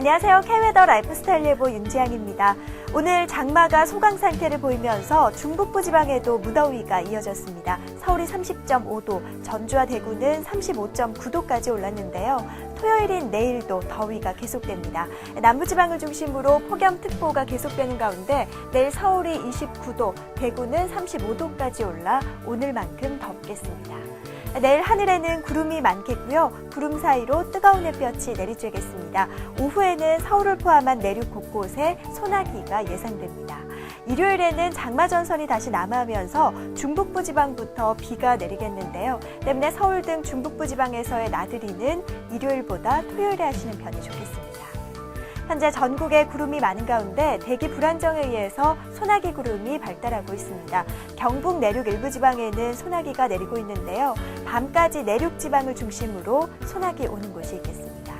안녕하세요. K웨더 라이프스타일 예보 윤지향입니다. 오늘 장마가 소강 상태를 보이면서 중북부 지방에도 무더위가 이어졌습니다. 서울이 30.5도, 전주와 대구는 35.9도까지 올랐는데요. 토요일인 내일도 더위가 계속됩니다. 남부 지방을 중심으로 폭염특보가 계속되는 가운데 내일 서울이 29도, 대구는 35도까지 올라 오늘만큼 덥겠습니다. 내일 하늘에는 구름이 많겠고요. 구름 사이로 뜨거운 햇볕이 내리쬐겠습니다. 오후에는 서울을 포함한 내륙 곳곳에 소나기가 예상됩니다. 일요일에는 장마 전선이 다시 남하하면서 중북부 지방부터 비가 내리겠는데요. 때문에 서울 등 중북부 지방에서의 나들이는 일요일보다 토요일에 하시는 편이 좋겠습니다. 현재 전국에 구름이 많은 가운데 대기 불안정에 의해서 소나기 구름이 발달하고 있습니다. 경북 내륙 일부 지방에는 소나기가 내리고 있는데요. 밤까지 내륙 지방을 중심으로 소나기 오는 곳이 있겠습니다.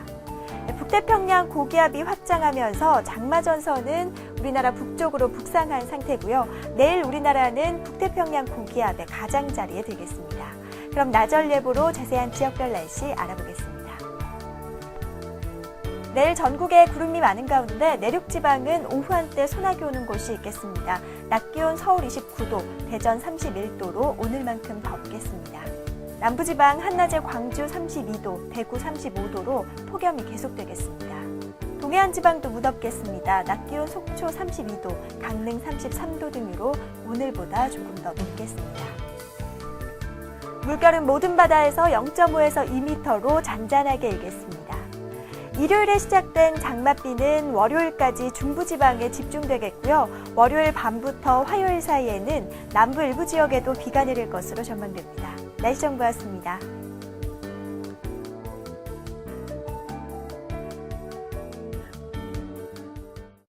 북태평양 고기압이 확장하면서 장마 전선은 우리나라 북쪽으로 북상한 상태고요. 내일 우리나라는 북태평양 고기압의 가장자리에 들겠습니다. 그럼 나절 예보로 자세한 지역별 날씨 알아보겠습니다. 내일 전국에 구름이 많은 가운데 내륙 지방은 오후 한때 소나기 오는 곳이 있겠습니다. 낮 기온 서울 29도, 대전 31도로 오늘만큼 덥겠습니다. 남부 지방 한낮에 광주 32도, 대구 35도로 폭염이 계속되겠습니다. 동해안 지방도 무덥겠습니다. 낮 기온 속초 32도, 강릉 33도 등으로 오늘보다 조금 더 높겠습니다. 물결은 모든 바다에서 0.5에서 2m로 잔잔하게 일겠습니다. 일요일에 시작된 장맛비는 월요일까지 중부지방에 집중되겠고요. 월요일 밤부터 화요일 사이에는 남부 일부 지역에도 비가 내릴 것으로 전망됩니다. 날씨 정보였습니다.